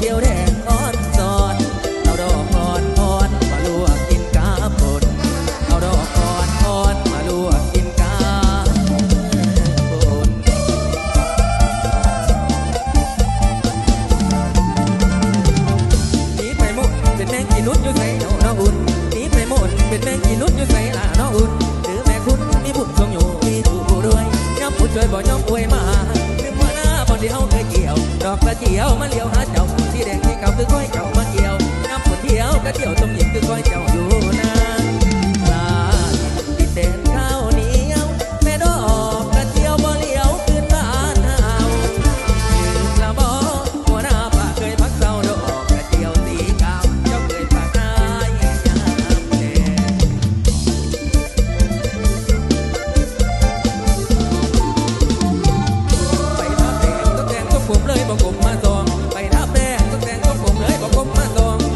aunque. ละเจียวมาเลี้ยวหาเจ้าสีแดงที่เขาคือก้อยเขามาเกี่ยวน้ำฝนเที่ยวก็เที่ยวต้มหญิงคือก้อย มาส่งไปทับแดงต้องแต่งต้องผมเลยบอกผมมาส่ง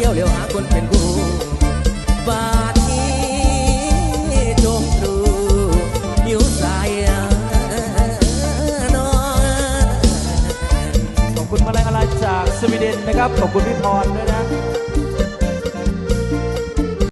เที่ยวเลี้ยวหาคนเป็นกูบาที่จงรู้หิวสายนอนขอบคุณมาลัยอะไรจากสวีเดนนะครับ ขอบคุณพี่พรด้วยนะ